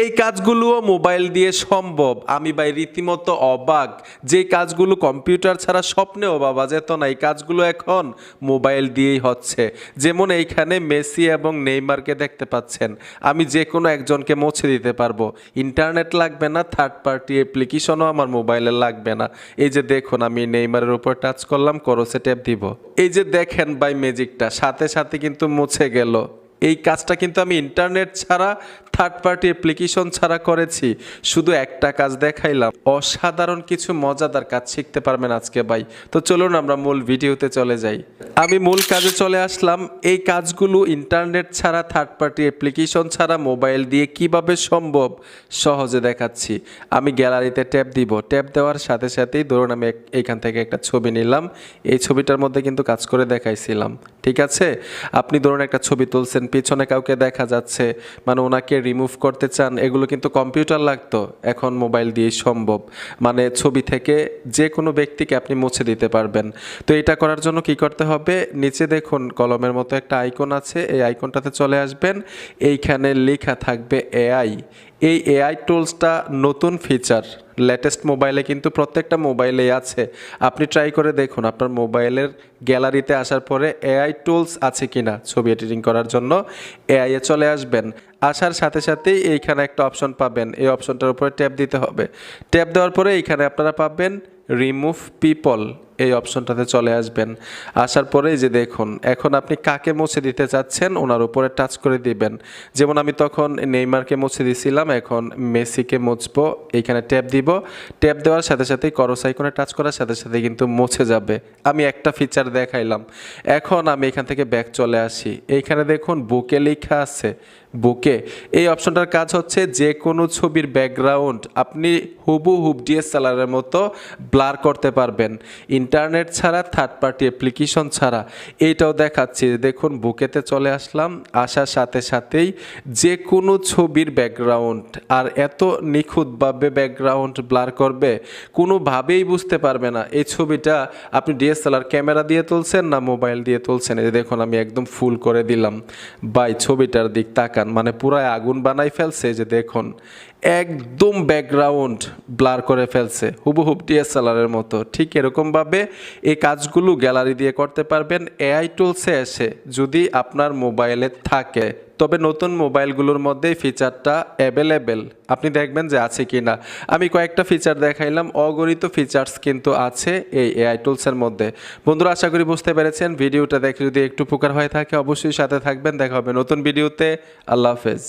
এই কাজগুলোও মোবাইল দিয়ে সম্ভব। আমি ভাই রীতিমতো অবাক। যে কাজগুলো কম্পিউটার ছাড়া স্বপ্নেও বাবা যেত না, এই কাজগুলো এখন মোবাইল দিয়েই হচ্ছে। যেমন এইখানে মেসি এবং নেইমারকে দেখতে পাচ্ছেন। আমি যে কোনো একজনকে মুছে দিতে পারব। ইন্টারনেট লাগবে না থার্ড পার্টি অ্যাপ্লিকেশনও আমার মোবাইলে লাগবে না। এই যে দেখুন, আমি নেইমারের উপর টাচ করলাম করোসে ট্যাপ দিব। এই যে দেখেন বাই ম্যাজিকটা সাথে সাথে কিন্তু মুছে গেল। এই কাজটা কিন্তু আমি ইন্টারনেট ছাড়া থার্ড পার্টি অ্যাপ্লিকেশন ছাড়া করেছি। শুধু একটা কাজ দেখাইলাম। অসাধারণ কিছু মজাদার কাজ শিখতে পারবেন আজকে ভাই। তো চলুন আমরা মূল ভিডিওতে চলে যাই। আমি মূল কাজে চলে আসলাম। এই কাজগুলো ইন্টারনেট ছাড়া থার্ড পার্টি অ্যাপ্লিকেশন ছাড়া মোবাইল দিয়ে কীভাবে সম্ভব, সহজে দেখাচ্ছি। আমি গ্যালারিতে ট্যাপ দিব। ট্যাপ দেওয়ার সাথে সাথেই ধরুন আমি এইখান থেকে একটা ছবি নিলাম। এই ছবিটার মধ্যে কিন্তু কাজ করে দেখাইছিলাম। ঠিক আছে? আপনি ধরুন একটা ছবি তুলছেন পিছনে কাউকে দেখা যাচ্ছে মানে ওনাকে রিমুভ করতে চান, এগুলো কিন্তু কম্পিউটার লাগতো, এখন মোবাইল দিয়ে সম্ভব। মানে ছবি থেকে যে কোনো ব্যক্তিকে আপনি মুছে দিতে পারবেন। তো এটা করার জন্য কি করতে হবে? নিচে দেখুন, কলমের মতো একটা আইকন আছে, এই আইকনটাতে চলে আসবেন। এইখানে লেখা থাকবে এআই এই এআই টুলসটা নতুন ফিচার লেটেস্ট মোবাইলে কিন্তু প্রত্যেকটা মোবাইলেই আছে। আপনি ট্রাই করে দেখুন, আপনার মোবাইলের গ্যালারিতে আসার পরে এআই টুলস আছে কি না ছবি এডিটিং করার জন্য। এআই এ চলে আসবেন, আসার সাথে সাথেই এইখানে একটা অপশন পাবেন, এই অপশনটার উপরে ট্যাপ দিতে হবে। ট্যাপ দেওয়ার পরে এইখানে আপনারা পাবেন রিমুভ পিপল এই অপশনটাতে চলে আসবেন। আসার পরেই যে দেখুন, এখন আপনি কাকে মুছে দিতে চাচ্ছেন ওনার উপরে টাচ করে দিবেন। যেমন আমি তখন নেইমারকে মুছে দিছিলাম, এখন মেসিকে মুছবো এইখানে ট্যাপ দিব। ট্যাপ দেওয়ার সাথে সাথেই করস টাচ করার সাথে সাথে কিন্তু মুছে যাবে। আমি একটা ফিচার দেখাইলাম। এখন আমি এখান থেকে ব্যাক চলে আসি। এইখানে দেখুন, বুকে লেখা আছে, বুকে। এই অপশনটার কাজ হচ্ছে যে কোনো ছবির ব্যাকগ্রাউন্ড আপনি হুবু হুব ডিএসএলআরের মতো ব্লার করতে পারবেন। ইন্টারনেট ছাড়া থার্ড পার্টি অ্যাপ্লিকেশন ছাড়া। এইটাও দেখাচ্ছি। দেখুন, বুকেতে চলে আসলাম। আসার সাথে সাথেই যে কোনো ছবির ব্যাকগ্রাউন্ড আর এত নিখুঁতভাবে ব্যাকগ্রাউন্ড ব্লার করবে, কোনোভাবেই বুঝতে পারবে না। এই ছবিটা আপনি ডিএসএলআর ক্যামেরা দিয়ে তুলছেন না মোবাইল দিয়ে তুলছেন? এই দেখুন, আমি একদম ফুল করে দিলাম। বাই, ছবিটার দিক তাকান। মানে পুরাই আগুন বানাই ফেলছে। যে দেখুন একদম ব্যাকগ্রাউন্ড ব্লার করে ফেলছে। হুবহুব ডিএসএলআরের মতো। ঠিক এরকমভাবে এই কাজগুলো গ্যালারি দিয়ে করতে পারবেন। এআই টুলসে এসে যদি আপনার মোবাইলে থাকে। তবে নতুন মোবাইলগুলোর মধ্যে ফিচারটা অ্যাভেলেবেল আপনি দেখবেন যে আছে কি না আমি কয়েকটা ফিচার দেখাইলাম। অগণিত ফিচার্স কিন্তু আছে এই এআই টুলসের মধ্যে। বন্ধুরা, আশা করি বুঝতে পেরেছেন। ভিডিওটা দেখে যদি একটু উপকার হয়ে থাকে, অবশ্যই সাথে থাকবেন। দেখা হবে নতুন ভিডিওতে। আল্লাহ হাফেজ।